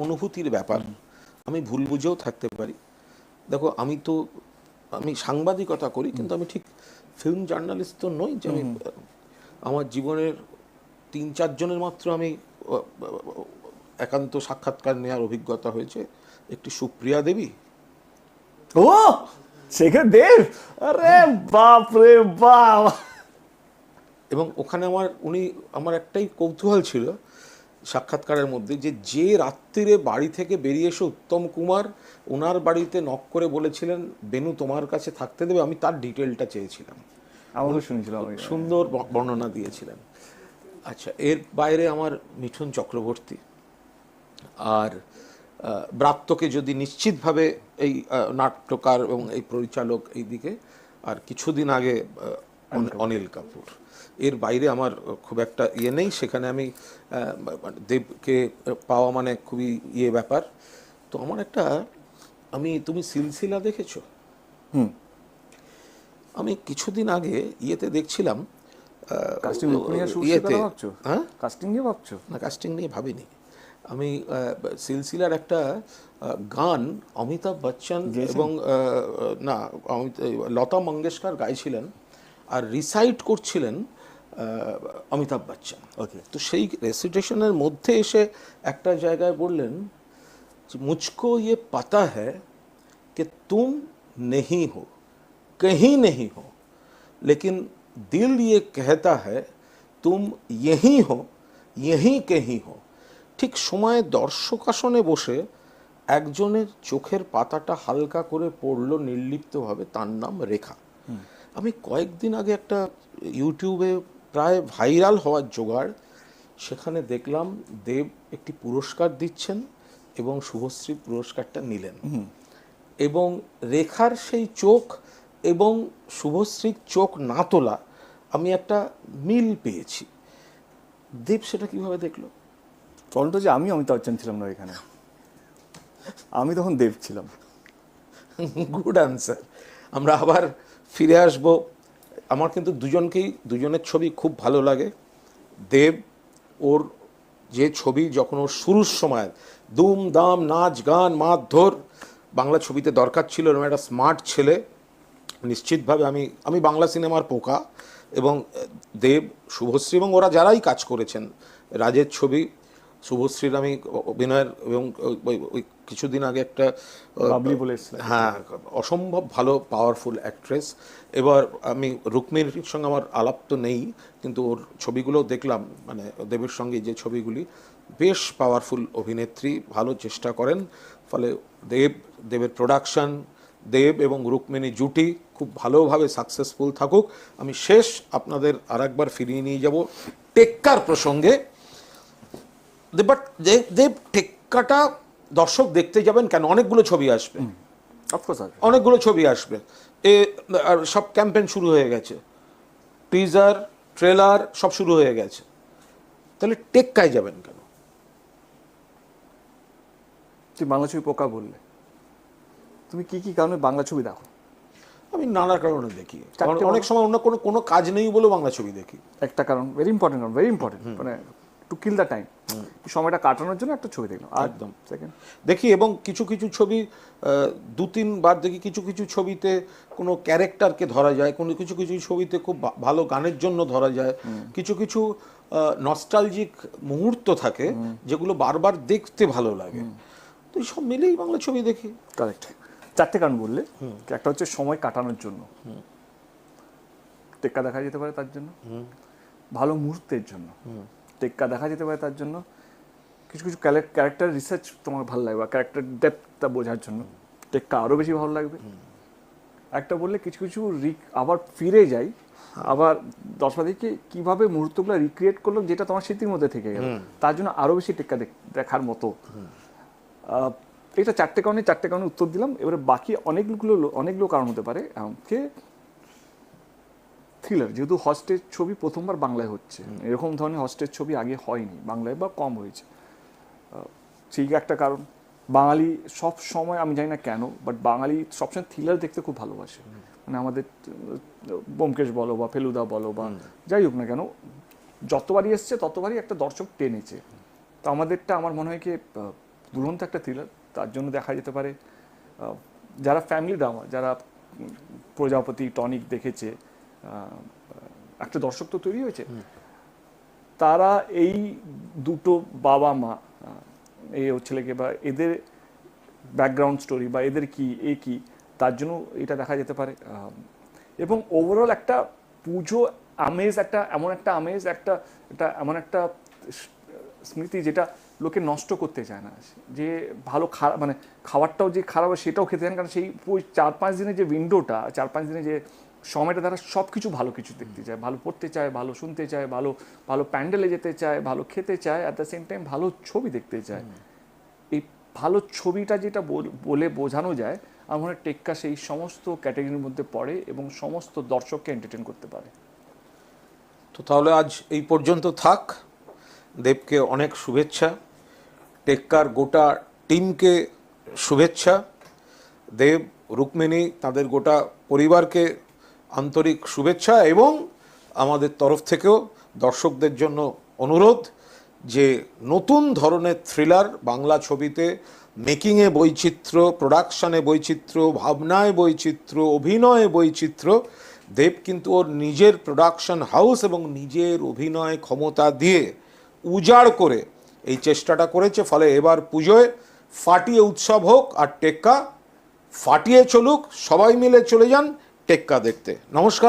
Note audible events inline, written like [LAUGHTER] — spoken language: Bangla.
অনুভূতির ব্যাপার। আমি ভুল বুঝেও থাকতে পারি। দেখো আমি তো আমি সাংবাদিকতা করি কিন্তু আমি ঠিক ফিল্ম জার্নালিস্ট তো নই যে আমি আমার জীবনের তিন চারজনের মাত্র আমি একান্ত সাক্ষাৎকার নেওয়ার অভিজ্ঞতা হয়েছে। একটি সুপ্রিয়া দেবী। ও! শেখর দেব? আরে বাপ রে বাপ! এবং ওখানে আমার উনি আমার একটাই কৌতূহল ছিল সাক্ষাৎকারের মধ্যে যে যে রাত্রিরে বাড়ি থেকে বেরিয়ে এসে উত্তম কুমার ওনার বাড়িতে নক করে বলেছিলেন বেনু তোমার কাছে থাকতে দেবে? আমি তার ডিটেলটা চেয়েছিলাম। আমাকে শুনেছিলাম। সুন্দর বর্ণনা দিয়েছিলেন। আচ্ছা এর বাইরে আমার মিঠুন চক্রবর্তী। আর ব্রাত্যকে যদি নিশ্চিতভাবে এই নাট্যকার এবং এই পরিচালক এই দিকে আর কিছুদিন আগে অনিল কাপুর। এর বাইরে আমার খুব একটা ইয়ে নেই সেখানে আমি মানে দেবকে পাওয়া মানে খুবই ইয়ে ব্যাপার। তো আমার একটা আমি তুমি সিলসিলা দেখেছ? হুম। আমি কিছুদিন আগে ইয়েতে দেখছিলাম কাস্টিং ইয়েতে। হ্যাঁ? কাস্টিং নিয়ে ভাবছ? না কাস্টিং নিয়ে ভাবিনি। আমি সিলসিলার একটা গান অমিতাভ বচ্চন এবং না লতা মঙ্গেশকর গাইছিলেন। আর রিসাইট করছিলেন আহ, অমিতাভ বচ্চন ওকে তো সেই রেসিটেশনের মধ্যে এসে একটা জায়গায় বললেন যে মুঝকো ये पता है कि तुम नहीं हो कहीं नहीं हो लेकिन दिल ये कहता है तुम यहीं हो यहीं कहीं हो ঠিক সময়ে দর্শক আসনে বসে একজনের চোখের পাতাটা হালকা করে পড়লো নির্লিপ্তভাবে তার নাম রেখা আমি কয়েকদিন আগে একটা ইউটিউবে প্রায় ভাইরাল হওয়ার জোগাড় সেখানে দেখলাম দেব একটি পুরস্কার দিচ্ছেন এবং শুভশ্রী পুরস্কারটা নিলেন। এবং রেখার সেই চোখ এবং শুভশ্রীর চোখ না তোলা আমি একটা মিল পেয়েছি। দেব সেটা কীভাবে দেখল? ফলটা যে আমি অমিতাভ বচ্চন ছিলাম না এখানে। আমি তখন দেব ছিলাম। [LAUGHS] গুড আনসার আমরা আবার ফিরে আসব। আমার কিন্তু দুজনকেই, দুজনের ছবি খুব ভালো লাগে। দেব, ওর যে ছবি যখন ওর শুরুর সময় দুম দাম নাচ, গান, মারধর, বাংলা ছবিতে দরকার ছিল এরকম একটা স্মার্ট ছেলে, নিশ্চিতভাবে আমি আমি বাংলা সিনেমার পোকা এবং দেব, শুভশ্রী এবং ওরা যারাই কাজ করেছেন, রাজের ছবি, শুভশ্রীর আমি অভিনয়ের এবং ওই- কিছুদিন আগে একটা হ্যাঁ অসম্ভব ভালো পাওয়ারফুল অ্যাক্ট্রেস এবার আমি রুক্মিণীর সঙ্গে আমার আলাপ তো নেই কিন্তু ওর ছবিগুলো দেখলাম মানে দেবের সঙ্গে যে ছবিগুলি বেশ পাওয়ারফুল অভিনেত্রী ভালো চেষ্টা করেন। ফলে দেব দেবের প্রোডাকশন দেব এবং রুক্মিণী জুটি খুব ভালোভাবে সাকসেসফুল থাকুক। আমি শেষ আপনাদের আরেকবার ফিরিয়ে নিয়ে যাব টেক্কার প্রসঙ্গে। বাট দেব দেব টেক্কাটা দর্শক দেখতে যাবেন কেন? অনেকগুলো ছবি আসবে। অনেকগুলো ছবি আসবে। এ আর সব ক্যাম্পেন শুরু হয়ে গেছে। টিজার ট্রেলার সব শুরু হয়ে গেছে। তাহলে টেক্কায় যাবেন কেন? তুই বাংলা ছবি পোকা বললে। তুমি কি কি কারণে বাংলা ছবি দেখো? আমি নানা কারণে দেখি। কারণ অনেক সময় অন্য কোনো কোনো কাজ নেই বলেও বাংলা ছবি দেখি। একটা কারণ ভেরি ইম্পর্টেন্ট ভেরি ইম্পর্টেন্ট মানে টু কিল দ্য টাইম সময়টা কাটানোর জন্য একটা ছবি দেখলাম। একদম। সেকেন্ড দেখি এবং কিছু কিছু ছবি দু তিনবার দেখি কিছু কিছু ছবিতে কোনো ক্যারেক্টারকে ধরা যায় কোনো কিছু কিছু ছবিতে খুব ভালো গানের জন্য ধরা যায়। কিছু কিছু নস্টালজিক মুহূর্ত থাকে যেগুলো বারবার দেখতে ভালো লাগে। তো এই সব মিলেই বাংলা ছবি দেখি। কারেক্ট চারটে কারণ বললে। একটা হচ্ছে সময় কাটানোর জন্য। টেক্কা দেখা যেতে পারে তার জন্য। ভালো মুহূর্তের জন্য। টেক্কা দেখা যেতে পারে তার জন্য। কিছু কিছু ক্যারেক্টার রিসার্চ তোমার ভালো লাগবে ক্যারেক্টার ডেপথটা বোঝার জন্য। টেক্কা আরও বেশি ভালো লাগবে। একটা বললে কিছু কিছু রিক আবার ফিরে যাই। আবার দর্শকদেরকে কীভাবে মুহূর্তগুলো রিক্রিয়েট করলাম যেটা তোমার স্মৃতির মধ্যে থেকে গেল। তার জন্য আরও বেশি টেক্কা দেখার মতো। আহ, এটা চারটে কারণে চারটে কারণে উত্তর দিলাম। এবারে বাকি অনেকগুলো অনেকগুলো কারণ হতে পারে। কে থ্রিলার যেহেতু হস্টের ছবি প্রথমবার বাংলায় হচ্ছে। এরকম ধরনের হস্টের ছবি আগে হয়নি বাংলায় বা কম হয়েছে। সেই একটা কারণ বাঙালি সব সময় আমি জানি না কেন বাট বাঙালি সবসময় থ্রিলার দেখতে খুব ভালোবাসে। মানে আমাদের ব্যোমকেশ বলো বা ফেলুদা বলো বা যাই হোক না কেন যতবারই এসছে ততবারই একটা দর্শক টেনেছে। তো আমাদেরটা আমার মনে হয় কি দুরন্ত একটা থ্রিলার তার জন্য দেখা যেতে পারে। যারা ফ্যামিলি ড্রামা যারা প্রজাপতি টনিক দেখেছে একটা দর্শক তো তৈরি হয়েছে। তারা এই দুটো বাবা মা এই ওর ছেলেকে বা এদের ব্যাকগ্রাউন্ড স্টোরি বা এদের কি এ কি তার জন্য এটা দেখা যেতে পারে। এবং ওভারঅল একটা পুজো আমেজ একটা এমন একটা আমেজ একটা একটা এমন একটা স্মৃতি যেটা লোকে নষ্ট করতে চায় না। যে ভালো খারাপ মানে খাবারটাও যে খারাপ হয় সেটাও খেতে চায় না। কারণ সেই ওই চার পাঁচ দিনের যে উইন্ডোটা চার পাঁচ দিনের যে সময়টা তারা সব কিছু ভালো কিছু দেখতে চায় ভালো পড়তে চায় ভালো শুনতে চায় ভালো ভালো প্যান্ডেলে যেতে চায় ভালো খেতে চায় অ্যাট দ্য সেম টাইম ভালো ছবি দেখতে চায়। এই ভালো ছবিটা যেটা বল- বোঝানো যায় আমার মনে হয় টেক্কা সেই সমস্ত ক্যাটাগরির মধ্যে পড়ে এবং সমস্ত দর্শককে এন্টারটেন করতে পারে। তো তাহলে আজ এই পর্যন্ত থাক। দেবকে অনেক শুভেচ্ছা। টেক্কার গোটা টিমকে শুভেচ্ছা। দেব রুক্মিণী তাদের গোটা পরিবারকে আন্তরিক শুভেচ্ছা এবং আমাদের তরফ থেকেও দর্শকদের জন্য অনুরোধ যে নতুন ধরনের থ্রিলার বাংলা ছবিতে মেকিংয়ে বৈচিত্র্য, প্রোডাকশানে বৈচিত্র্য, ভাবনায় বৈচিত্র্য, অভিনয়ে বৈচিত্র্য, দেব কিন্তু ওর নিজের প্রোডাকশন হাউস এবং নিজের অভিনয় ক্ষমতা দিয়ে উজাড় করে এই চেষ্টাটা করেছে। ফলে এবার পুজোয় ফাটিয়ে উৎসব হোক আর টেক্কা, ফাটিয়ে চলুক, সবাই মিলে চলে যান টেক্কা দেখতে। নমস্কার।